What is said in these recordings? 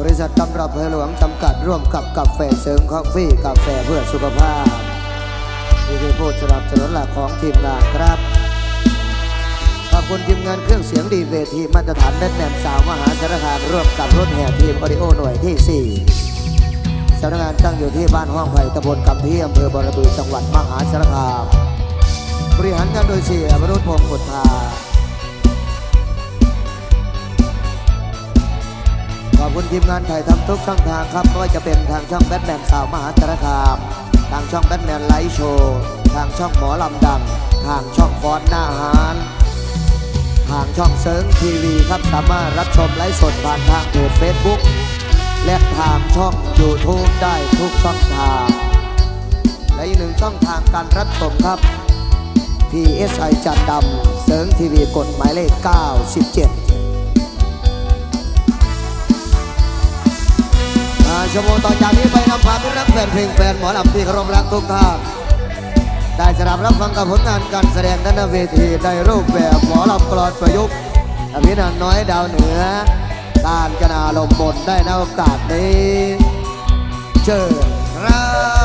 บริษัทตำรับเฮหลวงจำกัดร่วมกับกาแฟเสริมคอฟฟี่กาแฟเพื่อสุขภาพนี่คือผู้สนับสนุนหลักของทีมงานครับ ขอบคุณทีมงานเครื่องเสียงดีเวทีมาตรฐานแบทแมนสาวมหาสารคามร่วมกับรถแห่ทีมออดิโอหน่วยที่ 4สำนักงานตั้งอยู่ที่บ้านห้องไผ่ตำบลกำพี่อำเภอบรบือจังหวัดมหาสารคาม บริหารงานโดยเสียวรุษพงศ์พุทา ขอบคุณทีมงานถ่ายทำทุกช่องทางครับไม่ว่าจะเป็นทางช่องแบทแมนสาวมหาสารคาม ทางช่องแบทแมนไลฟ์โชว์ ทางช่องหมอลำดัง ทางช่องฟอนหน้าหารทางช่องเซิร์งทีวีครับสามารถรับชมไลฟ์สดผ่านทางเพจ Facebook และทางช่อง YouTube ได้ทุกช่องทาง และอีกหนึ่งช่องทางการรับชมครับ PSI จัดดำเซิร์งทีวีกฎหมายเลข 97 ชั่วโมงต่อจากนี้ไปนำพาพี่รักแฟนเพลงแฟนหมอลำที่เคารพรักทุกท่านได้สรับรับฟังกับผลงานการแสดงด้านนาเวทีในรูปแบบหมอลำกลอนประยุกต์อภินันน้อยดาวเหนือการกนาลมบนได้ในโอกาสนี้ เชิญครับ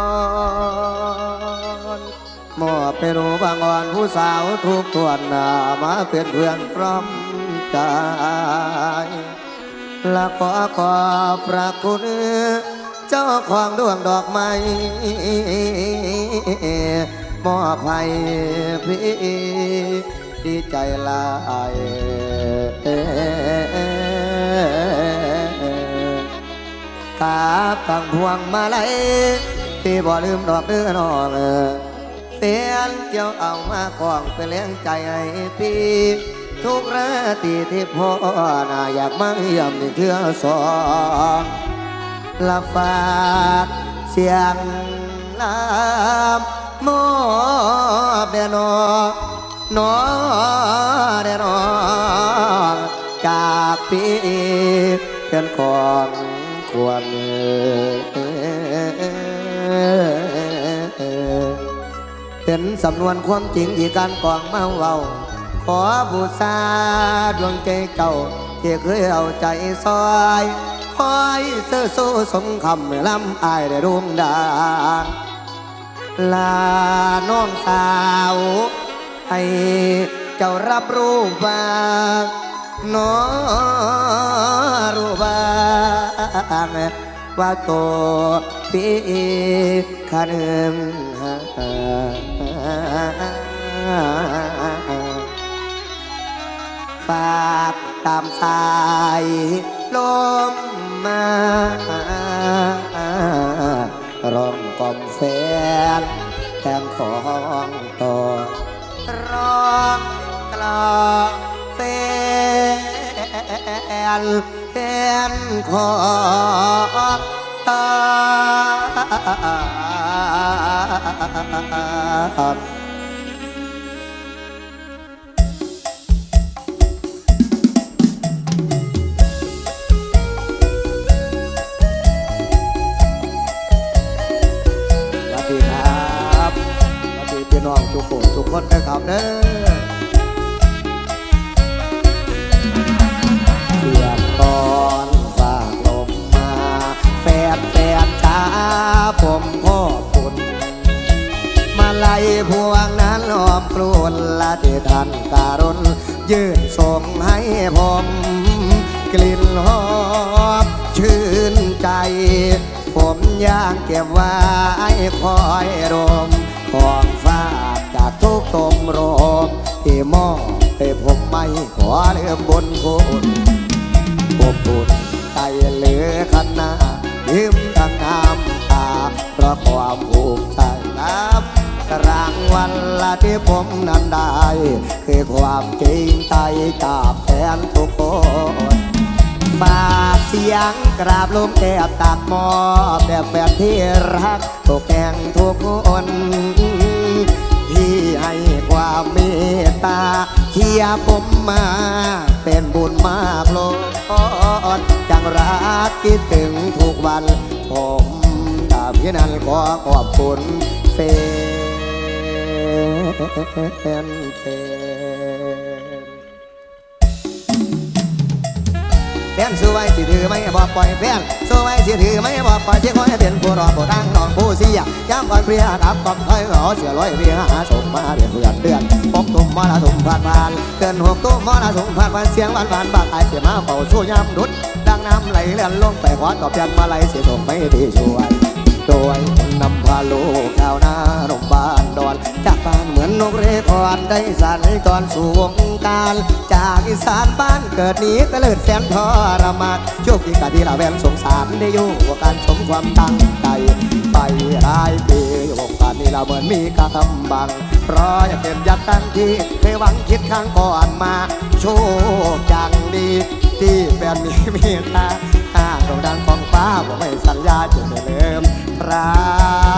อนมอบเป็นรูบางอ่อนผู้สาวทุกทวนหน้ามาเป็นเพื่อนพร้อมใจและขอขอบพระคุณเจ้าของดวงดอกไม้มอบให้พี่ดีใจลายกาบทางพวงมาลัย ที่บ่ลืมดอกเดือนองเสียนเกี่ยวเอามากองเป็นแรงใจให้พี่ทุกราตรีที่พ่อน่าอยากมาเยี่ยมในเทือสองละฝากเสียงลำมอบเดนอนอเดนอจากพี่เป็นของควร นสำนวนความจริงที่การกองมาเว้า ขอบูชาดวงใจเก่าที่เคยเอาใจซอยคอยเสื้อสู้สมคำลำอายได้รุ่งดางลาน้องสาว ให้เจ้ารับรู้บ้างน้อรู้บ้างว่าตัวพี่ขันหา ฝากตามสายลมมา ร้องกล่อมแฟนแทนของต่อร้องกลองแฟนแทนของต่อ สวัสดีครับสวัสดีพี่น้องทุกคนทุกคนนะครับเด้อเสียงตอนฝากลมมา แฟนแฟนจ้าผมขอบ มาไล่พวงนั้นออมกลุ่นละที่ท่านการุณยื่นส่งให้ผม กลิ่นหอมชื่นใจ ผมอยากเก็บไว้คอยรมของฝากจากทุกตมโรมที่มอบให้ผมไม่ขอเลืมบนคุณอบอุ่นใจเหลือขนายิ้มทั้งน้ำตาเพราะความภูมิใจครับ รางวัลละที่ผมนั้นได้ คือความจริงใจจากแฟนทุกคนฝากเสียงกราบลมแก้บตักมอบแบบแฟนที่รักทุกแห่งทุกคนที่ให้ความเมตตาเชียผมมาเป็นบุญมากโลดจังรักคิดถึงทุกวัน ผมตาพี่นั้นขอขอบคุณเฟ นเฟนแฟนสู้ไว้สิถือไม่บอกปล่อยแฟนสู้ไว้สิถือไม่บอกปล่อยเสียคอยเป็นผู้รอผู้ตั้งนองผู้เสียย้ำก่อนเพียดับต้องคอยรอเสียร้อยเพียหาสมมาเดือนเดือนเดือนหกตุ่มมอละตุ่มผ่านผ่านเดือนหกตุ่มมอละตุ่มผ่านผ่านเสียงหวานหวานบากไอเสียมาเฝ้าสู้ย้ำดุดดังน้ำไหลเลื่อนลงไปขอตอบแทนมาไหลเสียส่งไม่ดีช่วย โดยนนำพาลูกข้าวนาโรงพยาบาลดอน จากบ้านเหมือนนกเรกอนได้สันก่อนสู่วงการ จากอีสานบ้านเกิดนี้ตะเลิดแสนทรมานโชคดีกาที่ละแวนสงสารได้อยู่ว่าการสมความตั้งใจไปหลายปีวงการนี้เราเหมือนมีกำบังเพราะอยากเป็นยักษ์ตั้งที่เคยหวังคิดข้างก่อนมา โชคอย่างดีที่แฟนมีเมตตาถ้าโด่งดัง บ่ไม่สัญญาจะไม่ลืมรั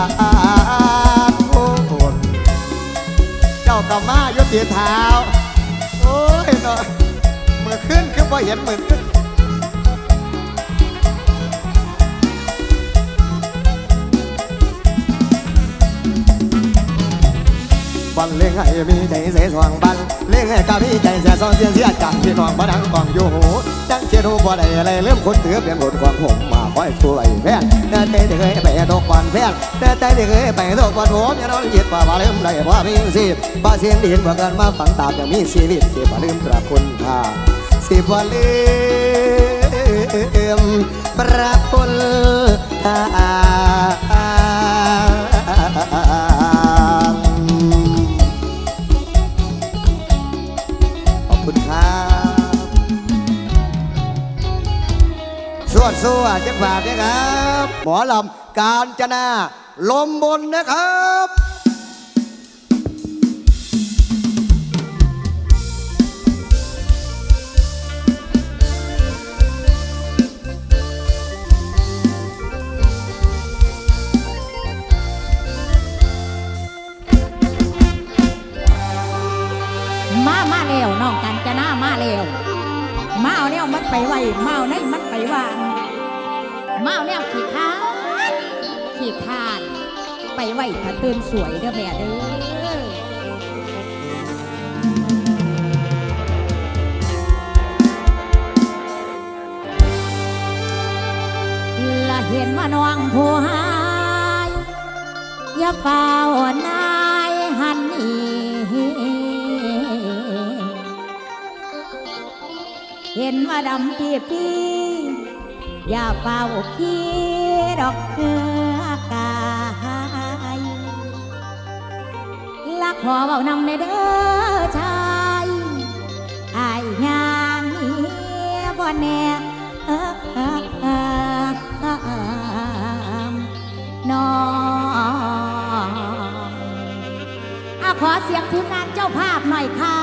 กโอ้เจ้าก็มายุติเท้าโอ้ยเนาะมื่อขึ้นคือบ่เห็นหมือขึ้นบันเลี้ยงให้มีใจเสียสวงบันเลี้ยงให้กัมีใจเสียสองเสียเสียจากที่น้องบ้านกองอยู่ดังเชียรูว่ได้อะไรเริ่มคนถือเปลี่ยนบทความผม คอยช่วยแฟนแต่ใจที่เคยไปตกก่อนแฟนแต่ใจที่เคยไปตกก่อนผมยังนอนหยิบป่าบ่ลืมได้บ่มีสิบบาเสียงดีเห็นว่ากันมาฝังตามยังมีชีวิตสิบ่ลืมตราคุณค่าสิบ่ลืมประคุณค่า สวดสวดจังหวัดนะครับ หมอลำการจนาลมบนนะครับมามาแล้วน้องกันจะหน้ามาแล้วมาเอาแนวมันไปไว้มาเอาในมันไปวางมา เอาแนวขี้ข้านขี้ข้าน ไปไหวถ้าตื่นสวยเด้อแม่เด้อละเห็นว่าน้องผู้หายอย่าเฝ้านายหันนี่เห็นว่าดำปีปี อย่าเฝ้าขี้ดอกเอือกายลักขอเบานำในเด้อชายอายยางนี้บ่แน่เออเออเออน้องขอเสียงทีมงานเจ้าภาพหน่อยค่ะ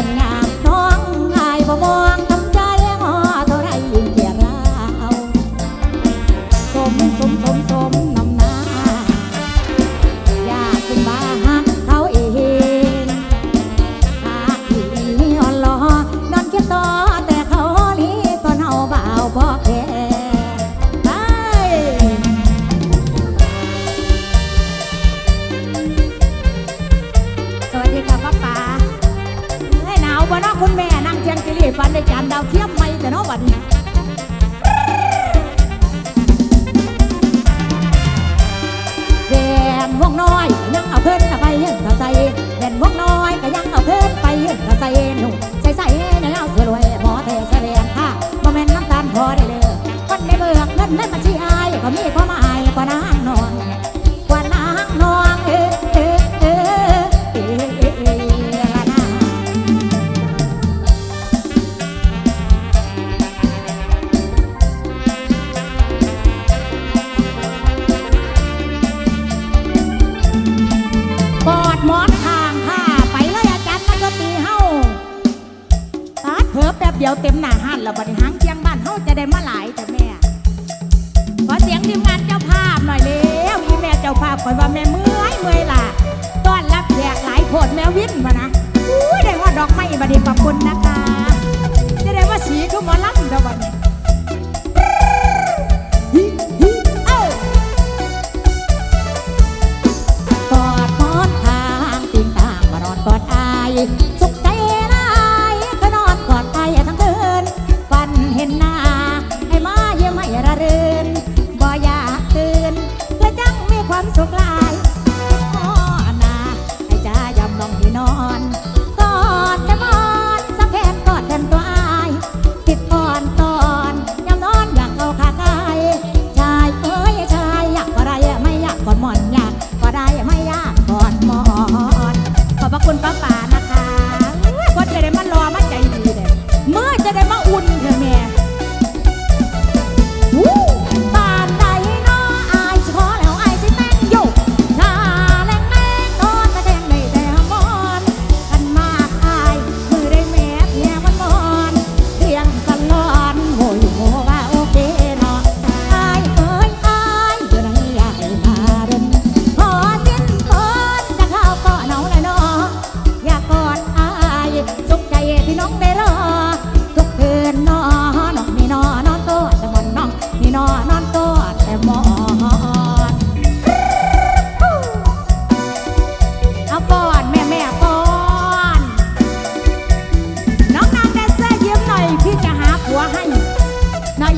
คนานดาวเทียมไหมแต่เนาะบัดนี้แดนวงน้อยยังเอาเพิ่นไปเห็นกะใส่แดนวงน้อยก็ยังเอาเพิ่นไปเห็นกะใส่หนุ่มใส่ใส่ในเอาสรวยหมอเทเสลียนค่ะบ่แม่นน้ำตาลพอได้เลยคนในเบิกเงินเล่นมาชี้อายก็มีความ หมอนทางห่าไปเลยอาจารย์นักดนตรีเฮาตาเผอแป๊บเดียวเต็มหน้าหันแล้วบัดนี้หางเชียงบ้านเฮาจะได้มาหลายแต่แม่ขอเสียงทีมงานเจ้าภาพหน่อยเล้วที่แม่เจ้าภาพก่อนว่าแม่เมื่อยเมื่อยล่ะต้อนรับแขกหลายคนแม่วิ่นมานะอู้ยได้ว่าดอกไม้บัดนี้ขอบคุณนะคะจะได้ว่าสีทุ่หมอลั่นเดี๋ยวบัดนี้ สุขใจร้ายก็นอนกอดใจทั้งคืนฝันเห็นหน้า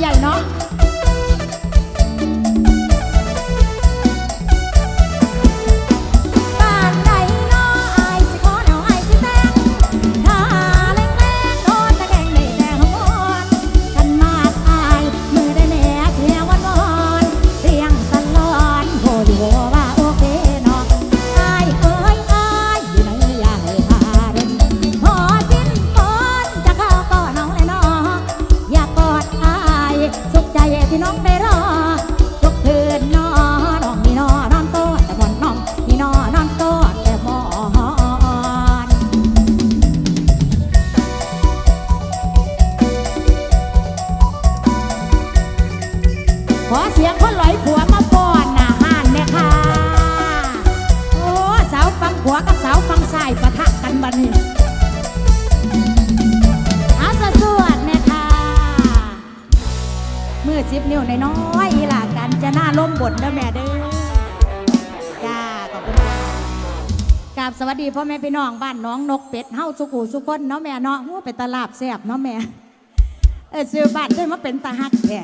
ใหญ่เนาะ วัดีพ่อแม่พี่น้องบ้านน้องนกเป็ดเฮ้าสุกูสุกคนเนาะแม่เนาะหัวเป็นตลาบแสบเนาะแม่เออซื้อบ้านด้วยมาเป็นตาฮักแท้